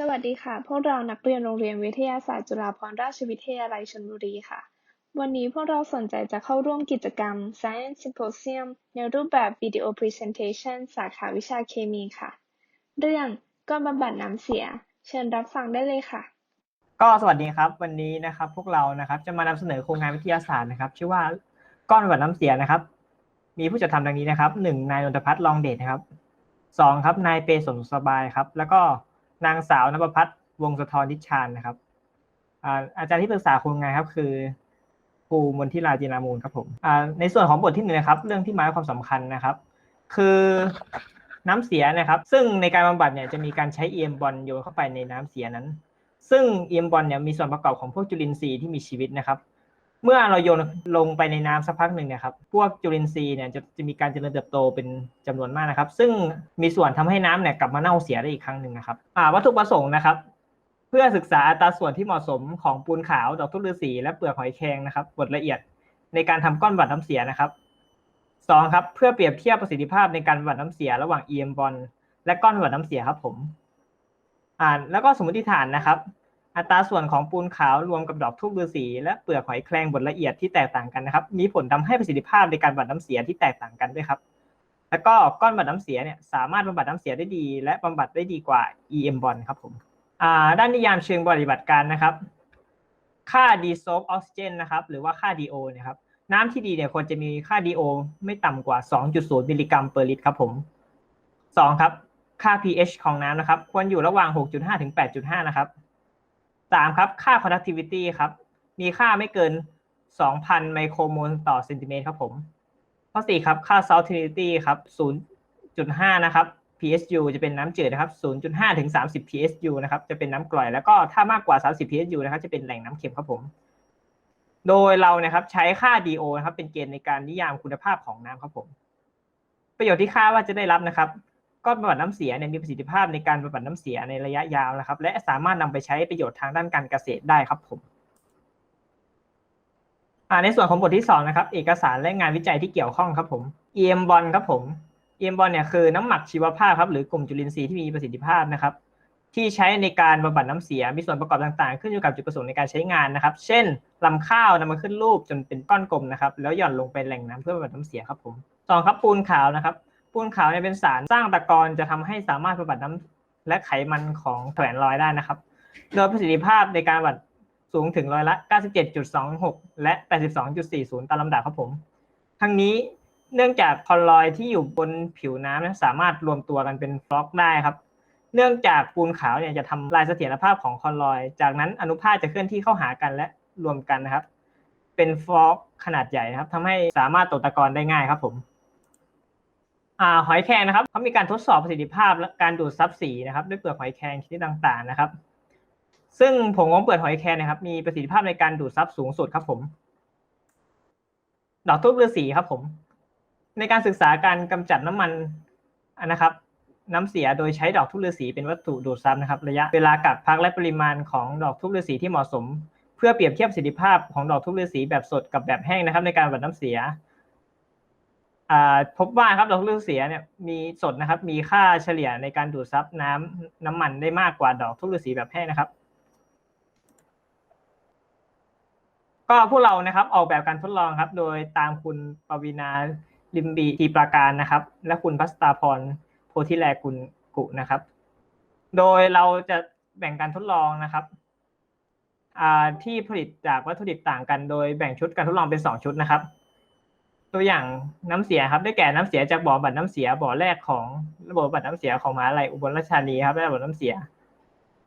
สวัสดีค่ะ พวกเรานักเรียนโรงเรียนวิทยาศาสตร์จุฬาภรณราชวิทยาลัยชลบุรีค่ะ วันนี้พวกเราสนใจจะเข้าร่วมกิจกรรม Science Symposium ในรูปแบบ Video Presentation สาขาวิชาเคมีค่ะ เรื่องก้อนบำบัดน้ำเสีย เชิญรับฟังได้เลยค่ะ ก็สวัสดีครับ วันนี้นะครับพวกเรานะครับจะมานำเสนอโครงงานวิทยาศาสตร์นะครับ ชื่อว่าก้อนบำบัดน้ำเสียนะครับ มีผู้จัดทำดังนี้นะครับหนึ่งนายนนทพัฒน์ลองเดชนะครับสองครับนายเปสนสบายครับ แล้วก็ นางสาวนภพัฒน์วงสะทรนิชชานนะครับอ่าอาจารย์ที่ปรึกษาโครงงานครับ คือครูมนทิราจินามูลครับผมอ่าในส่วนของบทที่หนึ่งนะครับ เรื่องที่มาความสำคัญนะครับ คือน้ำเสียนะครับ ซึ่งในการบำบัดเนี่ยจะมีการใช้เอ็มบอลโยนเข้าไปในน้ำเสียนั้น ซึ่งเอ็มบอลเนี่ยมีส่วนประกอบของพวกจุลินทรีย์ที่มีชีวิตนะครับ เมื่อเราโยนลงไปในน้ำสักพักหนึ่งเนะครับพวกจุลินทรีย์เนี่ยจะจะมีการเจริญเติบโตเป็นจำนวนมากนะครับ ซึ่งมีส่วนทำให้น้ำเนี่ยกลับมาเน่าเสียได้อีกครั้งหนึ่งนะครับอ่าวัตถุประสงค์นะครับ เพื่อศึกษาอัตราส่วนที่เหมาะสมของปูนขาวดอกทุฤาษีและเปลือกหอยแครงนะครับบทละเอียดในการทำก้อนบัดน้ำเสียนะครับสองครับเพื่อเปรียบเทียบประสิทธิภาพในการบัดน้ำเสียระหว่างเอ็มบอลและก้อนบำบัดน้ำเสียครับผมอ่าแล้วก็สมมติฐานนะครับ อัตราส่วนของปูนขาวรวมกับดอกทูบฤาษีและเปลือกหอยแครงบดละเอียดที่แตกต่างกันนะครับ มีผลทำให้ประสิทธิภาพในการบัดน้ำเสียที่แตกต่างกันด้วยครับ แล้วก็ก้อนบัดน้ำเสียเนี่ยสามารถบำบัดน้ำเสียได้ดี และบำบัดได้ดีกว่า EM บอลครับผมด้านนิยามเชิงปฏิบัติการนะครับ ค่า dissolve oxygen นะครับ หรือว่าค่า DO เนี่ยครับน้ำที่ดีเนี่ยควรจะมีค่า DO ไม่ต่ำกว่า 2.0 มิลลิกรัมเปอร์ลิตรครับผมสองครับ ค่า pH ของน้ำนะครับ ควรอยู่ระหว่าง 6.5 ถึง 8.5 นะครับ สามครับค่า conductivity ครับ มีค่าไม่เกิน 2,000 ไมโครโมลต่อเซนติเมตรครับผม ข้อสี่ครับค่า salinity ครับ0.5 นะครับ PSU จะเป็นน้ำจืดนะครับ 0.5 ถึง 30 PSU นะครับ จะเป็นน้ำกร่อย แล้วก็ถ้ามากกว่า 30 PSU นะครับ จะเป็นแหล่งน้ำเค็มครับผม โดยเรานะครับใช้ค่า DO นะครับ เป็นเกณฑ์ในการนิยามคุณภาพของน้ำครับผม ประโยชน์ที่คาดว่าจะได้รับนะครับ ก้อนบำบัดน้ำเสียเนี่ยมีประสิทธิภาพในการบำบัดน้ำเสียในระยะยาวนะครับ และสามารถนำไปใช้ประโยชน์ทางด้านการเกษตรได้ครับผมในส่วนของบทที่สองนะครับเอกสารและงานวิจัยที่เกี่ยวข้องครับผม EM บอลครับผม EM บอลเนี่ยคือน้ำหมักชีวภาพครับหรือกลุ่มจุลินทรีย์ที่มีประสิทธิภาพนะครับ ที่ใช้ในการบำบัดน้ำเสียมีส่วนประกอบต่างๆ ขึ้นอยู่กับจุดประสงค์ในการใช้งานนะครับ เช่นลำข้าวนำมาขึ้นรูปจนเป็นก้อนกลมนะครับ แล้วหย่อนลงไปแหล่งน้ำเพื่อบำบัดน้ำเสียครับผมสองครับปูนขาวนะครับ ปูนขาวเนี่ยเป็นสารสร้างตะกอนจะทำให้สามารถบำบัดน้ำและไขมันของแผวนลอยได้นะครับ โดยประสิทธิภาพในการบำบัดสูงถึงร้อยละ 97.26 และ 82.40 ตามลำดับครับผม ทั้งนี้เนื่องจากคอลลอยที่อยู่บนผิวน้ำนั้นสามารถรวมตัวกันเป็นฟลอกได้ครับ เนื่องจากปูนขาวเนี่ยจะทำลายเสถียรภาพของคอลลอย จากนั้นอนุภาคจะเคลื่อนที่เข้าหากันและรวมกันนะครับ เป็นฟลอกขนาดใหญ่นะครับทำให้สามารถตกตะกอนได้ง่ายครับผม หอยแครงนะครับเขามีการทดสอบประสิทธิภาพและการดูดซับสีนะครับ ด้วยเปลือกหอยแครงชนิดต่างๆนะครับ ซึ่งผงของเปลือกหอยแครงนะครับ มีประสิทธิภาพในการดูดซับสูงสุดครับผม ดอกทูบฤาษีครับผม ในการศึกษาการกำจัดน้ำมันนะครับ น้ำเสียโดยใช้ดอกทุบฤาษีเป็นวัตถุดูดซับนะครับ ระยะเวลากักพักและปริมาณของดอกทุบฤาษีที่เหมาะสม เพื่อเปรียบเทียบประสิทธิภาพของดอกทุบฤาษีแบบสดกับแบบแห้งนะครับ ในการบำบัดน้ำเสีย พบว่าครับดอกทุบฤาษีเนี่ยมีสดนะครับ มีค่าเฉลี่ยในการดูดซับน้ำน้ำมันได้มากกว่าดอกทุบฤาษีแบบแห้งนะครับ ก็พวกเรานะครับออกแบบการทดลองครับ โดยตามคุณปวีนาลิมบีทีปราการนะครับ และคุณพัสตาพรโพธิแลกุลกุนะครับ โดยเราจะแบ่งการทดลองนะครับที่ผลิตจากวัตถุดิบต่างกัน โดยแบ่งชุดการทดลองเป็นสองชุดนะครับ ตัวอย่างน้ำเสียครับ ได้แก่น้ำเสียจากบ่อบัดน้ำเสียบ่อแรกของระบบบัดน้ำเสียของมหาลัยอุบลราชธานีครับและระบบน้ำเสีย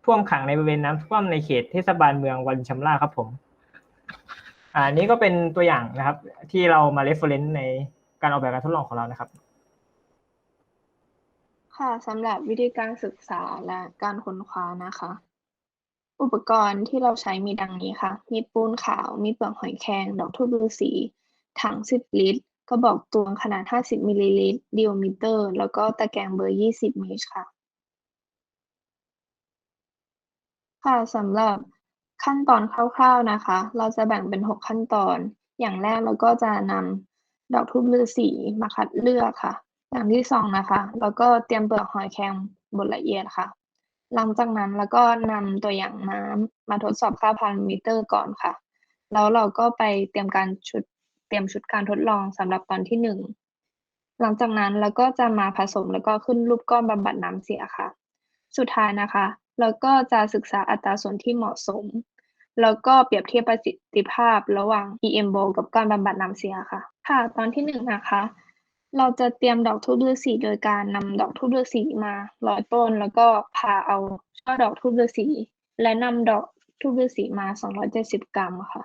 ท่วมขังในบริเวณน้ำท่วมในเขตเทศบาลเมืองวารินชำราครับผม อ่านี้ก็เป็นตัวอย่างนะครับ ที่เรามา reference ในการออกแบบการทดลองของเรานะครับ ค่ะสำหรับวิธีการศึกษาและการค้นคว้านะคะ อุปกรณ์ที่เราใช้มีดังนี้ค่ะ มีปูนขาว มีเปลือกหอยแครง ดอกทูบฤาษี ถัง 10 ลิตร กระบอกตวงขนาด 50 มิลลิลิตรดิโอมิเตอร์ แล้วก็ตะแกรงเบอร์ 20เมตรค่ะ ค่ะสำหรับขั้นตอนคร่าวๆนะคะ เราจะแบ่งเป็น 6 ขั้นตอน อย่างแรกเราก็จะนำดอกทูบฤาษีมาคัดเลือกค่ะ อย่างที่สองนะคะแล้วก็เตรียมเปลือกหอยแครงบดละเอียดค่ะ หลังจากนั้นแล้วก็นำตัวอย่างน้ำมาทดสอบค่าพารามิเตอร์ก่อนค่ะ แล้วเราก็ไปเตรียมการชุด เตรียมชุดการทดลองสำหรับตอนที่หนึ่งหลังจากนั้นเราก็จะมาผสมแล้วก็ขึ้นรูปก้อนบำบัดน้ำเสียค่ะ สุดท้ายนะคะ เราก็จะศึกษาอัตราส่วนที่เหมาะสม แล้วก็เปรียบเทียบประสิทธิภาพระหว่าง EM b o กับก้อนบำบัดน้ำเสียค่ะ ค่ะตอนที่หนึ่งนะคะ เราจะเตรียมดอกทูบฤาษีโดยการนำดอกทูบฤาษีมาร้อยต้น แล้วก็ผ่าเอาช่อดอกทูบฤาษีและนำดอกทูบฤาษีมา 270 กรัมค่ะ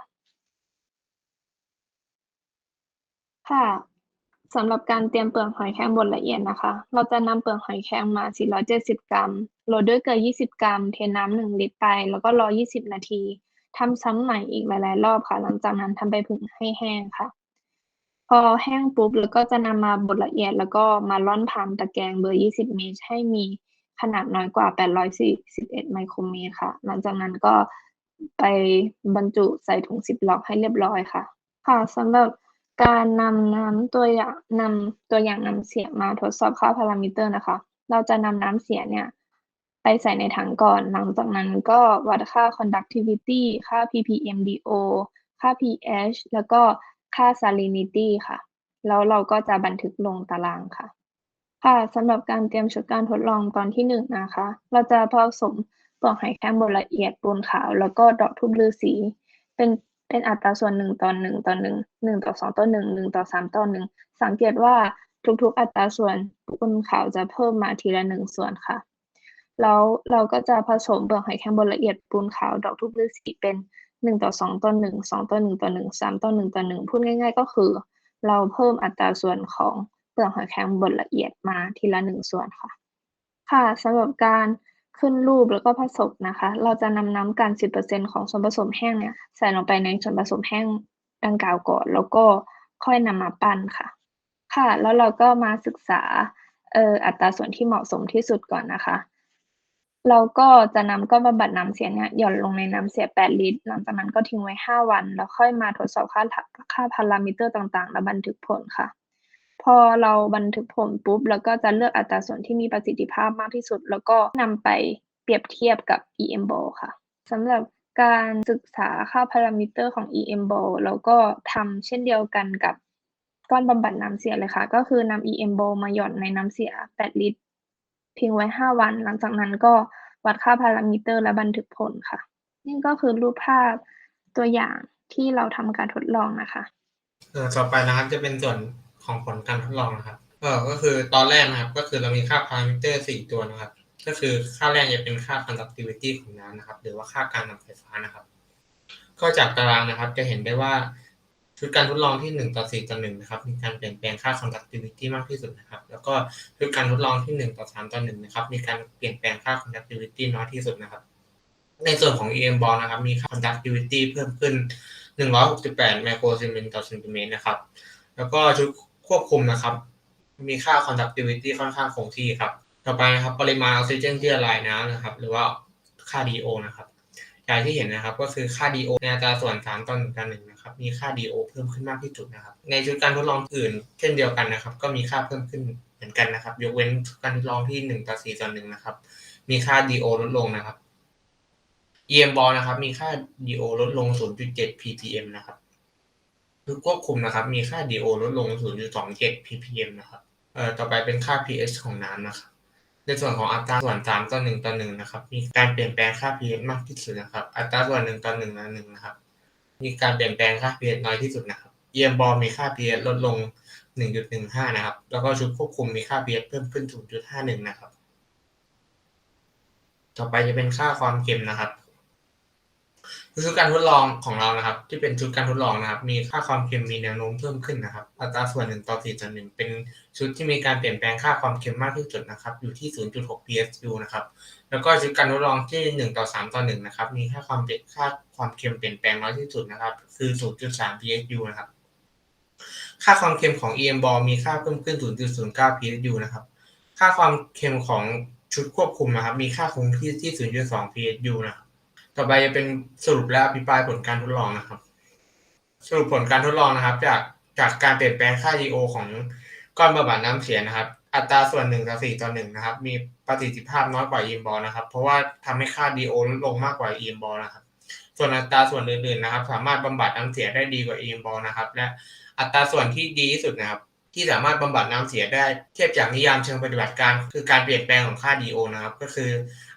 ค่ะ สำหรับการเตรียมเปลือกหอยแครงบดละเอียดนะคะ เราจะนำเปลือกหอยแครงมา 470 กรัม โรยด้วยเกลือ 20 กรัม เทน้ำ1ลิตรไป แล้วก็รอ 20 นาที ทำซ้ำใหม่อีกหลาย ๆ รอบค่ะ หลังจากนั้นทำไปผึ่งให้แห้งค่ะ พอแห้งปุ๊บแล้วก็จะนำมาบดละเอียด แล้วก็มาร่อนผ่านตะแกรงเบอร์ 20 เมตร ให้มีขนาดน้อยกว่า 841 ไมโครเมตรค่ะ หลังจากนั้นก็ไปบรรจุใส่ถุงซิปล็อกให้เรียบร้อยค่ะ ค่ะสำหรับ การนำน้ำตัวอย่างนำตัวอย่างน้ำเสียมาทดสอบค่าพารามิเตอร์นะคะ เราจะนำน้ำเสียเนี่ยไปใส่ในถังก่อน หลังจากนั้นก็วัดค่า conductivity ค่า ppmdo ค่า pH แล้วก็ค่า salinity ค่ะ แล้วเราก็จะบันทึกลงตารางค่ะ ค่ะสำหรับการเตรียมชุดการทดลองตอนที่หนึ่งนะคะ เราจะผสมเปลือกหอยแครงบดละเอียดปูนขาว แล้วก็ดอกทูบฤาษีเป็น เป็นอัตราส่วนหนึ่งต่อหนึ่งต่อหนึ่งหนึ่งต่อสองต่อหนึ่งหนึ่งต่อสามต่อหนึ่งสังเกตว่าทุกๆ อัตราส่วนปูนขาวจะเพิ่มมาทีละหนึ่งส่วนค่ะ แล้วเราก็จะผสมเปลือกหอยแครงบดละเอียดปูนขาวดอกทูบฤาษีเป็นหนึ่งต่อสองต่อหนึ่งสองต่อหนึ่งต่อหนึ่งสามต่อหนึ่งต่อหนึ่งพูดง่าย ๆ ก็คือ เราเพิ่มอัตราส่วนของเปลือกหอยแครงบดละเอียดมาทีละหนึ่งส่วนค่ะ ค่ะสำหรับการ ขึ้นรูปแล้วก็ผสมนะคะ เราจะนำน้ำกัน 10%ของส่วนผสมแห้งเนี่ยใส่ลงไปในส่วนผสมแห้งดังกล่าวก่อน แล้วก็ค่อยนำมาปั้นค่ะ ค่ะ แล้วเราก็มาศึกษาเอ่ออัตราส่วนที่เหมาะสมที่สุดก่อนนะคะ เราก็จะนำก้อนบำบัดน้ำเสียเนี่ยหย่อนลงในน้ำเสีย 8 ลิตร หลังจากนั้นก็ทิ้งไว้ 5 วัน แล้วค่อยมาทดสอบค่าค่าพารามิเตอร์ต่างๆ และบันทึกผลค่ะ พอเราบันทึกผลปุ๊บเราก็จะเลือกอัตราส่วนที่มีประสิทธิภาพมากที่สุด แล้วก็นำไปเปรียบเทียบกับ EM b o ค่ะสำหรับการศึกษาค่าพารามิเตอร์ของ EM b o เราก็ทำเช่นเดียวกันกับก้อนบำบัดน้ำเสียเลยค่ะ ก็คือนำ EM b o มาหย่อนในน้ำเสีย 8 ลิตรทิ้งไว้ 5 วัน หลังจากนั้นก็วัดค่าพารามิเตอร์และบันทึกผลค่ะ นี่ก็คือรูปภาพตัวอย่างที่เราทำการทดลองนะคะ ต่อไปนะครับจะเป็นส่วน ของผลการทดลองนะครับก็คือตอนแรกนะครับ ก็คือเรามีค่าพารามิเตอร์สี่ตัวนะครับ ก็คือค่าแรกจะเป็นค่า conductivity ของน้ำนะครับ หรือว่าค่าการนำไฟฟ้านะครับ ก็จากตารางนะครับจะเห็นได้ว่าชุดการทดลองที่หนึ่งต่อสี่ต่อหนึ่งนะครับ มีการเปลี่ยนแปลงค่า conductivity มากที่สุดนะครับ แล้วก็ชุดการทดลองที่หนึ่งต่อสามต่อหนึ่งนะครับ มีการเปลี่ยนแปลงค่า conductivity น้อยที่สุดนะครับ ในส่วนของ EM ball นะครับ มีค่า conductivity เพิ่มขึ้น 168 ไมโครซีเมนต์ต่อเซนติเมตรนะครับ แล้วก็ชุด ควบคุมนะครับ มีค่า conductivity ค่อนข้างคงที่ครับ ต่อไปนะครับ ปริมาณออกซิเจนที่ละลายน้ำนะครับ หรือว่าค่า DO นะครับอย่างที่เห็นนะครับก็คือค่า DO ในอัตราส่วน3ต่อ1ต่อ1นะครับมีค่า DO เพิ่มขึ้นมากที่สุดนะครับ ในชุดการทดลองอื่น เช่นเดียวกันนะครับ ก็มีค่าเพิ่มขึ้นเหมือนกันนะครับ ยกเว้นการทดลองที่ 1 ต่อ4ต่อ1นะครับ มีค่า DO ลดลงนะครับ EM ball นะครับ มีค่า DO ลดลง 0.7 ppm นะครับ ชุดควบคุมนะครับ มีค่า DO ลดลง 0.27 ppm นะครับ เอ่อ ต่อไปเป็นค่า pH ของน้ำนะครับ ในส่วนของอัตราส่วน3ต่อ1ต่อ1นะครับ มีการเปลี่ยนแปลงค่า pH มากที่สุดนะครับ อัตราส่วน1ต่อ1ต่อ1นะครับ มีการเปลี่ยนแปลงค่า pH น้อยที่สุดนะครับ EM ball มีค่า pH ลดลง 1.15 นะครับ แล้วก็ชุดควบคุมมีค่า pH เพิ่มขึ้น 0.51 นะครับ ต่อไปจะเป็นค่าความเค็มนะครับ ชุดการทดลองของเรานะครับ ที่เป็นชุดการทดลองนะครับ มีค่าความเค็มมีแนวโน้มเพิ่มขึ้นนะครับ อัตราส่วน1ต่อ4ต่อ1เป็นชุดที่มีการเปลี่ยนแปลงค่าความเค็มมากที่สุดนะครับ อยู่ที่ 0.6 psu นะครับ แล้วก็ชุดการทดลองที่ 1 ต่อ 3 ต่อ1นะครับ มีค่าความเปลี่ยนค่าความเค็มเปลี่ยนแปลงน้อยที่สุดนะครับ คือ 0.3 psu นะครับ ค่าความเค็มของ EM ball มีค่าเพิ่มขึ้น 0.09 psu นะครับ ค่าความเค็มของชุดควบคุมนะครับ มีค่าคงที่ที่ 0.2 psu นะครับ ต่อไปจะเป็นสรุปและอภิปรายผลการทดลองนะครับ สรุปผลการทดลองนะครับ จากจากการเปลี่ยนแปลงค่า DO ของก้อนบำบัดน้ำเสียนะครับ อัตราส่วน1ต่อ4ต่อ1นะครับ มีประสิทธิภาพน้อยกว่า EM ball นะครับ เพราะว่าทำให้ค่า DO ลดลงมากกว่า EM ball นะครับ ส่วนอัตราส่วนอื่นๆนะครับ สามารถบำบัดน้ำเสียได้ดีกว่า EM ball นะครับ และอัตราส่วนที่ดีที่สุดนะครับ ที่สามารถบำบัดน้ำเสียได้เทียบจากนิยามเชิงปฏิบัติการ คือการเปลี่ยนแปลงของค่า DO นะครับ ก็คือ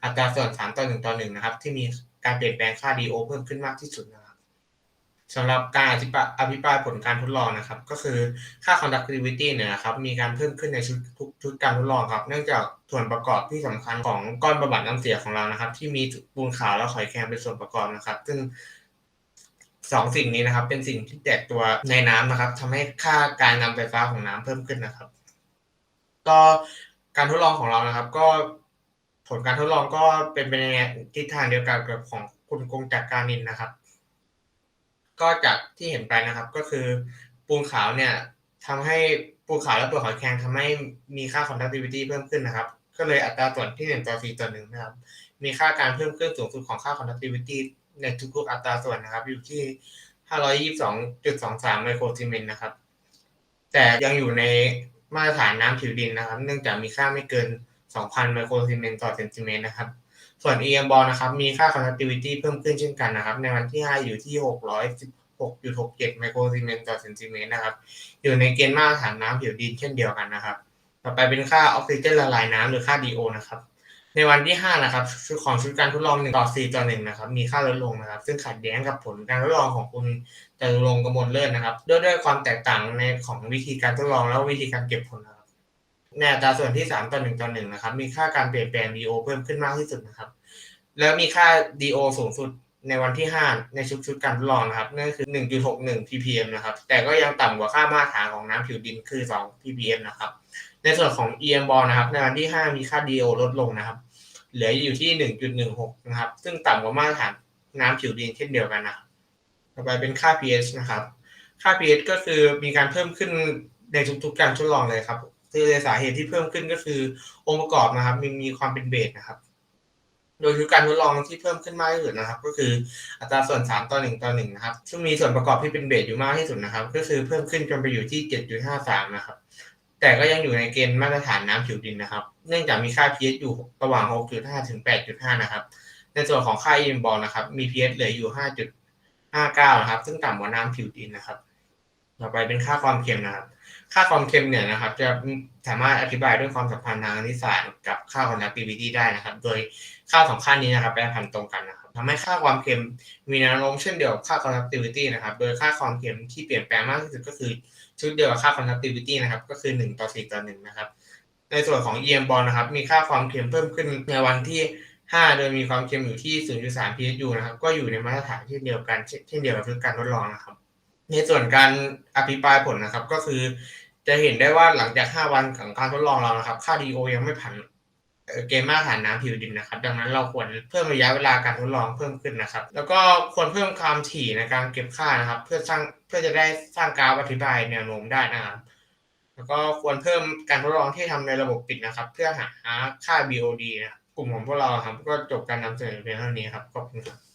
อัตราส่วน3ต่อ1ต่อ1นะครับ ที่มี การเปลี่ยนแปลงค่า DO เพิ่มขึ้นมากที่สุดนะครับสำหรับการอธิบายอภิปรายผลการทดลองนะครับ ก็คือค่า conductivity เนี่ยนะครับ มีการเพิ่มขึ้นในชุดทุกชุดการทดลองครับ เนื่องจากส่วนประกอบที่สำคัญของก้อนบำบัดน้ำเสียของเรานะครับ ที่มีปูนขาวและหอยแครงเป็นส่วนประกอบนะครับ ซึ่งสองสิ่งนี้นะครับ เป็นสิ่งที่แตกตัวในน้ำนะครับทำให้ค่าการนำไฟฟ้าของน้ำเพิ่มขึ้นนะครับ ก็การทดลองของเรานะครับ ก็ ผลการทดลองก็เป็นไปในทิศทางเดียวกันกับของคุณกงจักรการนินนะครับ ก็จากที่เห็นไปนะครับ ก็คือปูนขาวเนี่ยทำให้ปูนขาวและตัวหอยแครงทำให้มีค่า conductivity เพิ่มขึ้นนะครับ ก็เลยอัตราส่วนที่หนึ่งต่อสี่ต่อหนึ่งนะครับ มีค่าการเพิ่มขึ้นสูงสุดของค่า conductivity ในทุกๆอัตราส่วนนะครับ อยู่ที่ 522.23 ไมโครซีเมนต์นะครับ แต่ยังอยู่ในมาตรฐานน้ำผิวดินนะครับ เนื่องจากมีค่าไม่เกิน 2,000 ไมโครซีเมนต์ต่อเซนติเมตรนะครับ ส่วน EM ball นะครับ มีค่า conductivity เพิ่มขึ้นเช่นกันนะครับ ในวันที่ 5 อยู่ที่ 616.67 ไมโครซีเมนต์ต่อเซนติเมตรนะครับ อยู่ในเกณฑ์มาตรฐานน้ำผิวดินเช่นเดียวกันนะครับ ต่อไปเป็นค่าออกซิเจนละลายน้ำหรือค่า DO นะครับในวันที่ 5 นะครับชุดของชุดการทดลอง1ต่อ4ต่อ1นะครับ มีค่าลดลงนะครับ ซึ่งขัดแย้งกับผลการทดลองของคุณจตุรงกมลเลิศนะครับ ด้วยด้วยความแตกต่างในของวิธีการทดลองและวิธีการเก็บผลนะครับ ในอัตราส่วนที่3ต่อ1ต่อ1นะครับ มีค่าการเปลี่ยนแปลง DO เพิ่มขึ้นมากที่สุดนะครับ แล้วมีค่า DO สูงสุดในวันที่ 5 ในชุดชุดการทดลองนะครับนั่นคือ 1.61 ppm นะครับ แต่ก็ยังต่ำกว่าค่ามาตรฐานของน้ำผิวดินคือ 2 ppm นะครับ ในส่วนของ EM ball นะครับ ในวันที่ 5 มีค่า DO ลดลงนะครับ เหลืออยู่ที่ 1.16 นะครับ ซึ่งต่ำกว่ามาตรฐานน้ำผิวดินเช่นเดียวกันนะต่อไปเป็นค่า pH นะครับ ค่า pH ก็คือมีการเพิ่มขึ้นในทุกๆการทดลองเลยครับ คือสาเหตุที่เพิ่มขึ้นก็คือองค์ประกอบนะครับมีมีความเป็นเบสนะครับ โดยคือการทดลองที่เพิ่มขึ้นมากที่สุดนะครับ ก็คืออัตราส่วน 3 ต่อ 1 ต่อ 1 นะครับ ซึ่งมีส่วนประกอบที่เป็นเบสอยู่มากที่สุดนะครับ ก็คือเพิ่มขึ้นจนไปอยู่ที่ 7.53 นะครับ แต่ก็ยังอยู่ในเกณฑ์มาตรฐานน้ำผิวดินนะครับ เนื่องจากมีค่า pH อยู่ระหว่าง 6.5 ถึง 8.5 นะครับ ในส่วนของค่า EM ball นะครับ มี pH เหลืออยู่ 5.59 นะครับ ซึ่งต่ำกว่าน้ำผิวดินนะครับ ต่อไปเป็นค่าความเค็มนะครับ ค่าความเค็มเนี่ยนะครับ จะสามารถอธิบายด้วยความสัมพันธ์ทางคณิตศาสตร์กับค่า conductivity ได้นะครับ โดยค่าสองค่านี้นะครับแปรผันตรงกันนะครับทำให้ค่าความเค็มมีแนวโน้มเช่นเดียวกับค่า conductivity นะครับ โดยค่าความเค็มที่เปลี่ยนแปลงมากที่สุดก็คือชุดเดียวกับค่า conductivity นะครับ ก็คือ 1 ต่อ 4 ต่อ 1 นะครับ ในส่วนของ EM ball นะครับ มีค่าความเค็มเพิ่มขึ้นในวันที่ 5 โดยมีความเค็มอยู่ที่ 0.3 psu นะครับ ก็อยู่ในมาตรฐานเช่นเดียวกัน เช่นเดียวกับชุดการทดลองนะครับ ในส่วนการอภิปรายผลนะครับ ก็คือ จะเห็นได้ว่าหลังจาก 5 วันของการทดลองเรานะครับ ค่า DO ยังไม่ผ่านเอ่อเกณฑ์มาตรฐานน้ำผิวดินนะครับ ดังนั้นเราควรเพิ่มระยะเวลาการทดลองเพิ่มขึ้นนะครับ แล้วก็ควรเพิ่มความถี่ในการเก็บค่านะครับ เพื่อสร้างเพื่อจะได้สร้างกราฟอธิบายแนวโน้มได้นะครับ แล้วก็ควรเพิ่มการทดลองที่ทำในระบบปิดนะครับ เพื่อหาค่า BOD นะกลุ่มของพวกเราครับก็จบการนำเสนอเพียงเท่านี้ครับขอบคุณครับ